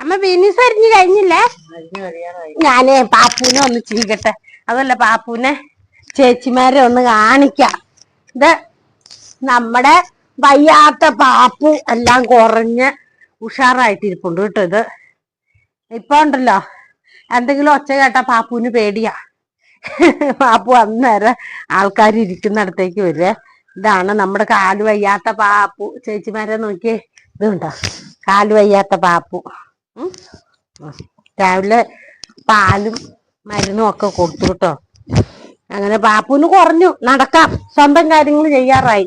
അമ്മ ബിനീസ് അരിഞ്ഞു കഴിഞ്ഞില്ലേ? ഞാനേ പാപ്പൂനെ ഒന്ന് ചീകട്ടെ അതല്ല പാപ്പൂനെ ചേച്ചിമാരെ ഒന്ന് കാണിക്കാം. ഇത് നമ്മുടെ വയ്യാത്ത പാപ്പു എല്ലാം കുറഞ്ഞ് ഉഷാറായിട്ടിരിപ്പുണ്ട് കേട്ടോ ഇത്. ഇപ്പൊ ഉണ്ടല്ലോ. എന്തെങ്കിലും ഒച്ച കേട്ടാ പാപ്പുവിന് പേടിയാ. പാപ്പു അന്നേരം ആൾക്കാർ ഇരിക്കുന്നിടത്തേക്ക് വരുവേ ഇതാണ് നമ്മുടെ കാലു വയ്യാത്ത പാപ്പു. ചേച്ചിമാരെ നോക്കിയേ. ഇതുണ്ടോ കാലു വയ്യാത്ത പാപ്പു. രാവിലെ പാലും മരുന്നും ഒക്കെ കൊടുത്തു കേട്ടോ അങ്ങനെ ബാപ്പുവിന് കുറഞ്ഞു. നടക്കാം. സ്വന്തം കാര്യങ്ങൾ ചെയ്യാറായി.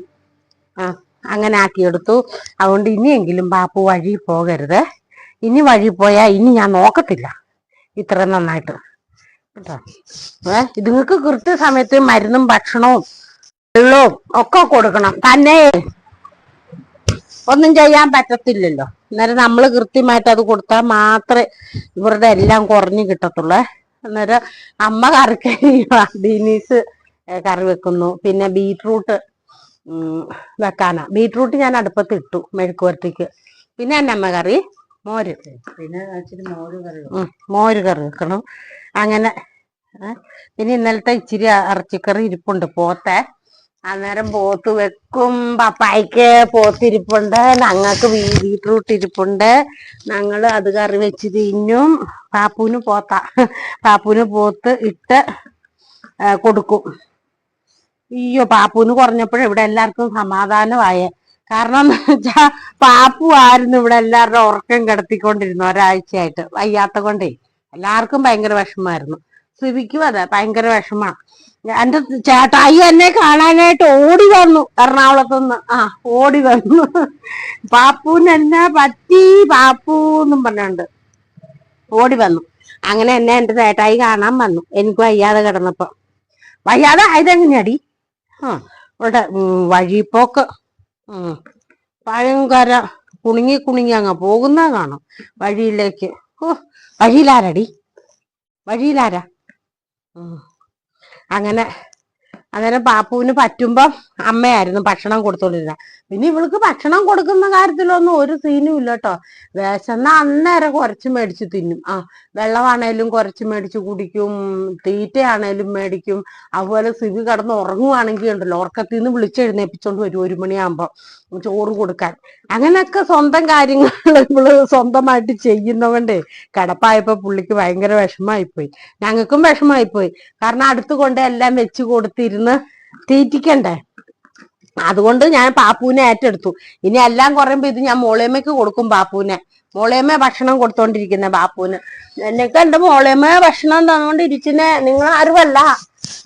ആ അങ്ങനെ ആക്കിയെടുത്തു. അതുകൊണ്ട് ഇനിയെങ്കിലും ബാപ്പു വഴി പോകരുത്. ഇനി വഴി പോയാൽ ഇനി ഞാൻ നോക്കത്തില്ല. ഇത്ര നന്നായിട്ട്. കേട്ടോ? ഏ ഇതുങ്ങൾക്ക് കൃത്യസമയത്ത് മരുന്നും ഭക്ഷണവും വെള്ളവും ഒക്കെ കൊടുക്കണം. തന്നെ ഒന്നും ചെയ്യാൻ പറ്റത്തില്ലല്ലോ. അന്നേരം നമ്മൾ കൃത്യമായിട്ട് അത് കൊടുത്താൽ മാത്രമേ ഇവരുടെ എല്ലാം കുറഞ്ഞു കിട്ടത്തുള്ളു. അന്നേരം അമ്മ കറിക്കരി ബീനീസ് കറി വെക്കുന്നു. പിന്നെ ബീട്രൂട്ട് വെക്കാനാ. ബീട്രൂട്ട് ഞാൻ അടുപ്പത്ത് ഇട്ടു മെഴുക്കുവരട്ടിക്ക്. പിന്നെ എന്നെ അമ്മ കറി മോര്. പിന്നെ മോര് കറി മോര് കറി വെക്കണം. അങ്ങനെ പിന്നെ ഇന്നലത്തെ ഇച്ചിരി ഇറച്ചിക്കറി ഇരിപ്പുണ്ട്. പോത്തെ. അന്നേരം പോത്ത് വെക്കും. പപ്പായ്ക്ക് പോത്തിരിപ്പുണ്ട്. ഞങ്ങൾക്ക് ബീട്രൂട്ട് ഇരിപ്പുണ്ട്. ഞങ്ങൾ അത് കറി വെച്ച് തിന്നും. പാപ്പൂന് പോത്ത. പാപ്പൂന് പോത്ത് ഇട്ട് കൊടുക്കും. അയ്യോ പാപ്പൂന് കുറഞ്ഞപ്പോഴും ഇവിടെ എല്ലാവർക്കും സമാധാനമായ. കാരണം എന്ന് വെച്ചാ പാപ്പു ആയിരുന്നു ഇവിടെ എല്ലാവരുടെ ഉറക്കം കിടത്തിക്കൊണ്ടിരുന്നു ഒരാഴ്ചയായിട്ട്. വയ്യാത്ത കൊണ്ടേ. എല്ലാവർക്കും ഭയങ്കര വിഷമായിരുന്നു സിവിക്കും അതെ ഭയങ്കര വിഷമാണ് എന്റെ ചേട്ടായി എന്നെ കാണാനായിട്ട് ഓടി വന്നു എറണാകുളത്തുനിന്ന്. ആ ഓടി വന്നു. പാപ്പൂന് എന്നെ പറ്റി? പാപ്പു എന്നും പറഞ്ഞുണ്ട് ഓടി വന്നു. അങ്ങനെ എന്നെ എന്റെ ചേട്ടായി കാണാൻ വന്നു. എനിക്ക് വയ്യാതെ കിടന്നപ്പോ. വയ്യാതെ ആയതെങ്ങനെയാടി? ആ ഇവിടെ വഴിപ്പോക്ക് ഭയങ്കര കുണുങ്ങി കുണുങ്ങി അങ്ങ് പോകുന്ന കാണും. വഴിയിലേക്ക്. ഓ വഴിയിലാരടി? വഴിയിലാരാ. അങ്ങനെ അന്നേരം പാപ്പുവിന് പറ്റുമ്പം അമ്മയായിരുന്നു ഭക്ഷണം കൊടുത്തോണ്ടിരുന്ന. പിന്നെ ഇവൾക്ക് ഭക്ഷണം കൊടുക്കുന്ന കാര്യത്തിലൊന്നും ഒരു സീനും ഇല്ല കേട്ടോ വിശന്ന അന്നേരം കുറച്ച് മേടിച്ച് തിന്നും. ആ വെള്ളമാണേലും കുറച്ച് മേടിച്ച് കുടിക്കും തീറ്റയാണേലും മേടിക്കും. അതുപോലെ സിവി കിടന്ന് ഉറങ്ങുവാണെങ്കിൽ ഉണ്ടല്ലോ ഉറക്കത്തിൽ നിന്ന് വിളിച്ചെഴുന്നേപ്പിച്ചോണ്ട് വരും ഒരു മണിയാകുമ്പോ ചോറ് കൊടുക്കാൻ. അങ്ങനെയൊക്കെ സ്വന്തം കാര്യങ്ങൾ ഇവൾ സ്വന്തമായിട്ട് ചെയ്യുന്നവണ്ടേ കിടപ്പായപ്പോ പുള്ളിക്ക് ഭയങ്കര വിഷമായിപ്പോയി. ഞങ്ങൾക്കും വിഷമായിപ്പോയി. കാരണം അടുത്ത് കൊണ്ട് എല്ലാം വെച്ച് കൊടുത്തിരുന്ന് തീറ്റിക്കണ്ടേ? അതുകൊണ്ട് ഞാൻ പാപ്പൂനെ ഏറ്റെടുത്തു. ഇനി എല്ലാം കുറയുമ്പോ ഇത് ഞാൻ മോളേമ്മയ്ക്ക് കൊടുക്കും പാപ്പൂനെ മോളേമ്മ ഭക്ഷണം കൊടുത്തോണ്ടിരിക്കുന്ന ബാപ്പൂന് എന്നൊക്കെ എന്റെ മോളേമ്മ ഭക്ഷണം തന്നോണ്ടിരിക്കുന്നെ നിങ്ങൾ അറിവല്ല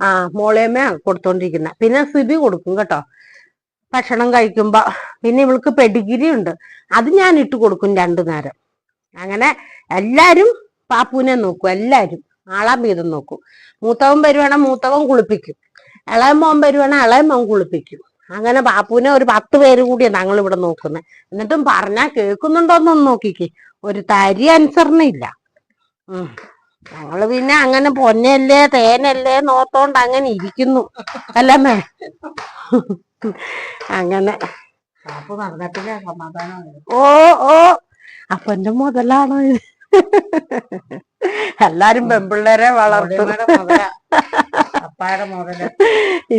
ആ മോളേമ്മ കൊടുത്തോണ്ടിരിക്കുന്ന. പിന്നെ സിബി കൊടുക്കും കേട്ടോ. ഭക്ഷണം കഴിക്കുമ്പോ പിന്നെ ഇവൾക്ക് പെഡിഗിരി ഉണ്ട്. അത് ഞാൻ ഇട്ട് കൊടുക്കും രണ്ടു നേരം. അങ്ങനെ എല്ലാരും പാപ്പുവിനെ നോക്കും എല്ലാരും. ആളാം വീതം നോക്കും. മൂത്തവൻ വരുവാണെ മൂത്തവൻ കുളിപ്പിക്കും. ഇളയം മോൻ വരുവാണെ ഇളയം മോൻ കുളിപ്പിക്കും. അങ്ങനെ പാപ്പുവിനെ ഒരു പത്ത് പേര് കൂടിയാണ് ഞങ്ങൾ ഇവിടെ നോക്കുന്നത് എന്നിട്ടും പറഞ്ഞാ കേൾക്കുന്നുണ്ടോന്നൊന്നും നോക്കിക്കേ. ഒരു തരി അനുസരണയില്ല ഉം. ഞങ്ങൾ പിന്നെ അങ്ങനെ പൊന്നല്ലേ തേനല്ലേ നോത്തോണ്ട് അങ്ങനെ ഇരിക്കുന്നു. അല്ലമ്മേ അങ്ങനെ. ഓ ഓ. അപ്പന്റെ മുതലാണോ ഇത്? എല്ലാരും പെമ്പിള്ളേരെ വളർത്തു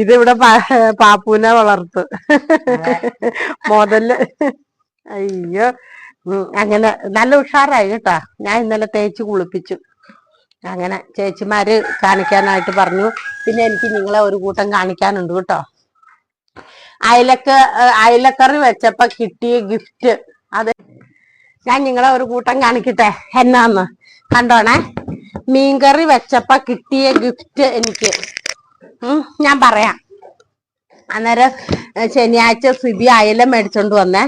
ഇതിവിടെ പാപ്പൂനെ വളർത്തു. മുതൽ. അയ്യോ. അങ്ങനെ. നല്ല ഉഷാറായി കേട്ടാ. ഞാൻ ഇന്നലെ തേച്ച് കുളിപ്പിച്ചു. അങ്ങനെ ചേച്ചിമാര് കാണിക്കാനായിട്ട് പറഞ്ഞു. പിന്നെ എനിക്ക് നിങ്ങളെ ഒരു കൂട്ടം കാണിക്കാനുണ്ട് കേട്ടോ. അയലക്ക അയലക്കറി വെച്ചപ്പോ കിട്ടിയ ഗിഫ്റ്റ് അത് ഞാൻ നിങ്ങളെ ഒരു കൂട്ടം കാണിക്കട്ടെ? എന്നാന്ന്? കണ്ടോണേ? മീൻകറി വെച്ചപ്പോ കിട്ടിയ ഗിഫ്റ്റ് എനിക്ക്. ഞാൻ പറയാം. അന്നേരം ശനിയാഴ്ച സിബി അയല മേടിച്ചോണ്ട് വന്നേ.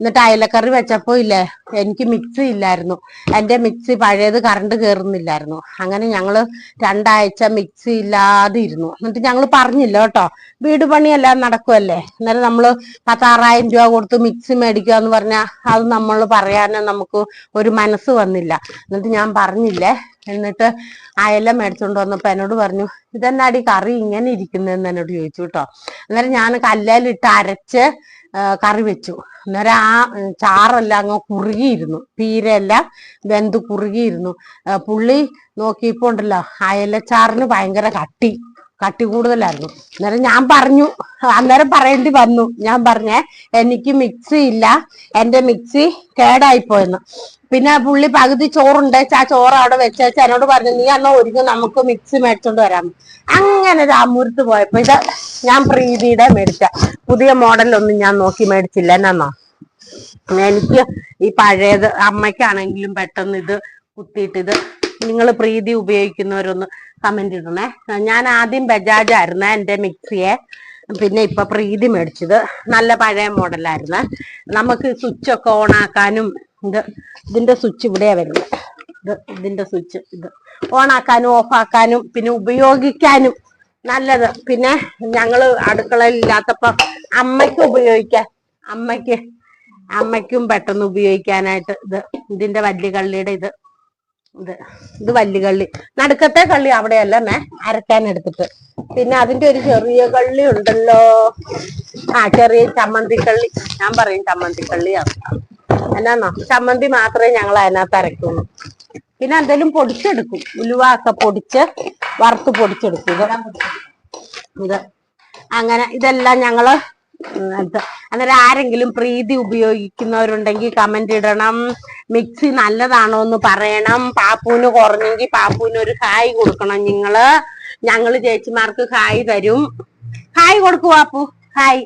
എന്നിട്ട് അയലക്കറി വെച്ചപ്പോ ഇല്ലേ എനിക്ക് മിക്സി ഇല്ലായിരുന്നു. എന്റെ മിക്സി പഴയത് കറണ്ട് കേറുന്നില്ലായിരുന്നു. അങ്ങനെ ഞങ്ങൾ രണ്ടാഴ്ച മിക്സി ഇല്ലാതെ ഇരുന്നു എന്നിട്ട് ഞങ്ങൾ പറഞ്ഞില്ല കേട്ടോ വീട് പണിയെല്ലാം നടക്കുമല്ലേ അന്നേരം നമ്മൾ പത്താറായിരം രൂപ കൊടുത്ത് മിക്സി മേടിക്കുക എന്ന് പറഞ്ഞാൽ അത് നമ്മൾ പറയാനോ നമുക്ക് ഒരു മനസ്സ് വന്നില്ല. എന്നിട്ട് ഞാൻ പറഞ്ഞില്ലേ എന്നിട്ട് അയല മേടിച്ചോണ്ട് വന്നപ്പോ എന്നോട് പറഞ്ഞു ഇതെന്നാടി കറി ഇങ്ങനെ ഇരിക്കുന്നതെന്ന് എന്നോട് ചോദിച്ചു കേട്ടോ. അന്നേരം ഞാൻ കല്ലേലിട്ട് അരച്ച് കറി വെച്ചു. അന്നേരം ആ ചാറെല്ലാം അങ്ങ് കുറുകിയിരുന്നു. പീരെല്ലാം വെന്ത് കുറുകിയിരുന്നു. പുള്ളി നോക്കിയപ്പോ ഉണ്ടല്ലോ അയലച്ചാറിന് ഭയങ്കര കട്ടി കട്ടി കൂടുതലായിരുന്നു. അന്നേരം ഞാൻ പറഞ്ഞു അന്നേരം പറയേണ്ടി വന്നു. ഞാൻ പറഞ്ഞേ എനിക്ക് മിക്സി ഇല്ല. എന്റെ മിക്സി കേടായിപ്പോയെന്ന്. പിന്നെ പുള്ളി പകുതി ചോറുണ്ട്. ആ ചോറ് അവിടെ വെച്ചേച്ച് എന്നോട് പറഞ്ഞു നീ അന്ന് ഒരുങ്ങി നമുക്ക് മിക്സ് മേടിച്ചോണ്ട് വരാം. അങ്ങനെ രാമൂരത്ത് പോയപ്പോ ഇത് ഞാൻ പ്രീതിയുടെ മേടിച്ച. പുതിയ മോഡലൊന്നും ഞാൻ നോക്കി മേടിച്ചില്ല. എന്നാന്നോ? എനിക്ക് ഈ പഴയത് അമ്മയ്ക്കാണെങ്കിലും പെട്ടെന്ന് ഇത് കുത്തിയിട്ട് ഇത് നിങ്ങൾ പ്രീതി ഉപയോഗിക്കുന്നവരൊന്ന് കമന്റ് ഇടണേ. ഞാൻ ആദ്യം ബജാജ് ആയിരുന്നേ എന്റെ മിക്സിയെ. പിന്നെ ഇപ്പൊ പ്രീതി മേടിച്ചത്. നല്ല പഴയ മോഡലായിരുന്നു. നമുക്ക് സ്വിച്ച് ഒക്കെ ഓൺ ആക്കാനും ഇത് ഇതിന്റെ സ്വിച്ച് ഇവിടെയാ വരുന്നത് ഇത് ഇതിന്റെ സ്വിച്ച് ഇത്. ഓൺ ആക്കാനും ഓഫ് ആക്കാനും പിന്നെ ഉപയോഗിക്കാനും നല്ലത്. പിന്നെ ഞങ്ങൾ അടുക്കളയിൽ ഇല്ലാത്തപ്പോ അമ്മയ്ക്ക് ഉപയോഗിക്കാൻ അമ്മയ്ക്ക് അമ്മയ്ക്കും പെട്ടെന്ന് ഉപയോഗിക്കാനായിട്ട് ഇത് ഇതിന്റെ വല്യ കള്ളിയുടെ ഇത്. ഇത് ഇത് വല്യ കള്ളി. നടുക്കത്തെ കള്ളി അവിടെയല്ല മേ അരക്കാൻ എടുത്തിട്ട്. പിന്നെ അതിന്റെ ഒരു ചെറിയ കള്ളി ഉണ്ടല്ലോ. ആ ചെറിയ ചമ്മന്തി കള്ളി ഞാൻ പറയും ചമ്മന്തി കള്ളിയാണ് എന്നാന്നോ? ചമ്മന്തി മാത്രമേ ഞങ്ങൾ അതിനകത്ത് അരക്കുള്ളൂ. പിന്നെ എന്തെങ്കിലും പൊടിച്ചെടുക്കും. ഉലുവ ഒക്കെ പൊടിച്ച് വറുത്ത് പൊടിച്ചെടുക്കും. ഇത് ഇത് അങ്ങനെ ഇതെല്ലാം ഞങ്ങൾ അന്നേരം ആരെങ്കിലും പ്രീതി ഉപയോഗിക്കുന്നവരുണ്ടെങ്കിൽ കമന്റ് ഇടണം. മിക്സി നല്ലതാണോ എന്ന് പറയണം. പാപ്പൂന് കുറഞ്ഞെങ്കിൽ പാപ്പൂന് ഒരു ഹായ് കൊടുക്കണം നിങ്ങൾ. ഞങ്ങൾ ചേച്ചിമാർക്ക് ഹായ് തരും. ഹായ് കൊടുക്കൂ പാപ്പു. ഹായ്.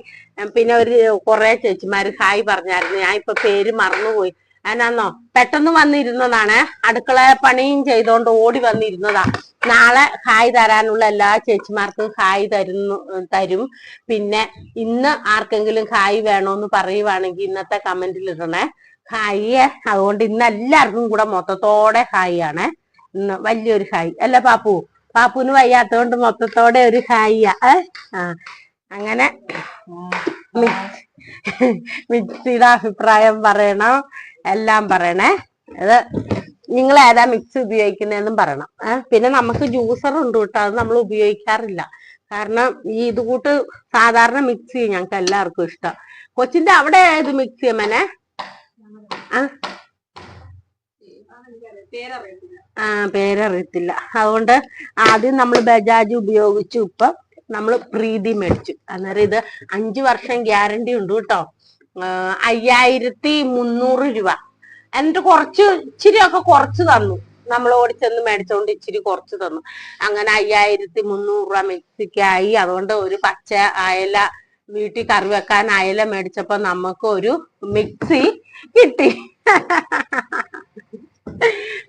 പിന്നെ ഒരു കുറെ ചേച്ചിമാര് ഹായ് പറഞ്ഞായിരുന്നു. ഞാൻ ഇപ്പൊ പേര് മറന്നുപോയി. എന്നാന്നോ പെട്ടെന്ന് വന്നിരുന്നതാണ്. അടുക്കള പണിയും ചെയ്തോണ്ട് ഓടി വന്നിരുന്നതാ. നാളെ ഹായ് തരാനുള്ള എല്ലാ ചേച്ചിമാർക്കും ഹായ് തരുന്നു തരും. പിന്നെ ഇന്ന് ആർക്കെങ്കിലും ഹായ് വേണോന്ന് പറയുവാണെങ്കിൽ ഇന്നത്തെ കമന്റിൽ ഇടണേ. ഹായ് അതുകൊണ്ട് ഇന്ന് എല്ലാവർക്കും കൂടെ മൊത്തത്തോടെ ഹായ് ആണ്. ഇന്ന് വലിയൊരു ഹായ്. അല്ല പാപ്പു. പാപ്പുന് വയ്യാത്തോണ്ട് മൊത്തത്തോടെ ഒരു ഹായ് ആ. അങ്ങനെ മിക്സിയുടെ അഭിപ്രായം പറയണം? എല്ലാം പറയണേ. അത് നിങ്ങൾ ഏതാ മിക്സി ഉപയോഗിക്കുന്നതെന്നും പറയണം. പിന്നെ നമുക്ക് ജ്യൂസർ ഉണ്ട് കേട്ടോ. അത് നമ്മൾ ഉപയോഗിക്കാറില്ല. കാരണം ഈ ഇത് കൂട്ട് സാധാരണ മിക്സി ഞങ്ങൾക്ക് എല്ലാവർക്കും ഇഷ്ടം. കൊച്ചിന്റെ അവിടെ ഏത് മിക്സി അമ്മനെ ആ പേരറിയത്തില്ല. അതുകൊണ്ട് ആദ്യം നമ്മൾ ബജാജ് ഉപയോഗിച്ചു ഇപ്പൊ. നമ്മൾ പ്രീതി മേടിച്ചു. അന്നേരം ഇത് അഞ്ചു വർഷം ഗ്യാരണ്ടി ഉണ്ട് കേട്ടോ. അയ്യായിരത്തി മുന്നൂറ് രൂപ. എന്നിട്ട് കുറച്ച് ഇച്ചിരി ഒക്കെ കുറച്ച് തന്നു. നമ്മൾ ഓടിച്ചെന്ന് മേടിച്ചോണ്ട് ഇച്ചിരി കുറച്ച് തന്നു. അങ്ങനെ അയ്യായിരത്തി മുന്നൂറ് രൂപ മിക്സിക്കായി. അതുകൊണ്ട് ഒരു പച്ച അയല വീട്ടിൽ കറി വെക്കാൻ അയല മേടിച്ചപ്പോ നമുക്ക് ഒരു മിക്സി കിട്ടി.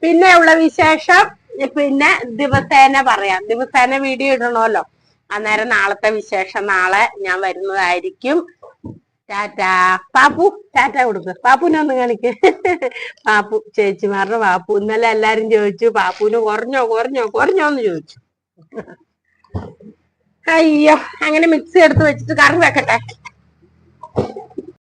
പിന്നെ ഉള്ള വിശേഷം പിന്നെ ദിവസേന പറയാം. ദിവസേന വീഡിയോ ഇടണമല്ലോ അന്നേരം നാളത്തെ വിശേഷം നാളെ ഞാൻ വരുന്നതായിരിക്കും. ടാറ്റാ. പാപ്പു ടാറ്റ കൊടുക്ക. പാപ്പുനെ ഒന്ന് കാണിക്ക്. പാപ്പു ചേച്ചിമാരുടെ പാപ്പു. ഇന്നലെ എല്ലാരും ചോദിച്ചു പാപ്പുന് കുറഞ്ഞോ കുറഞ്ഞോ കുറഞ്ഞോ എന്ന് ചോദിച്ചു. അയ്യോ അങ്ങനെ മിക്സി എടുത്ത് വെച്ചിട്ട് കറി വെക്കട്ടെ.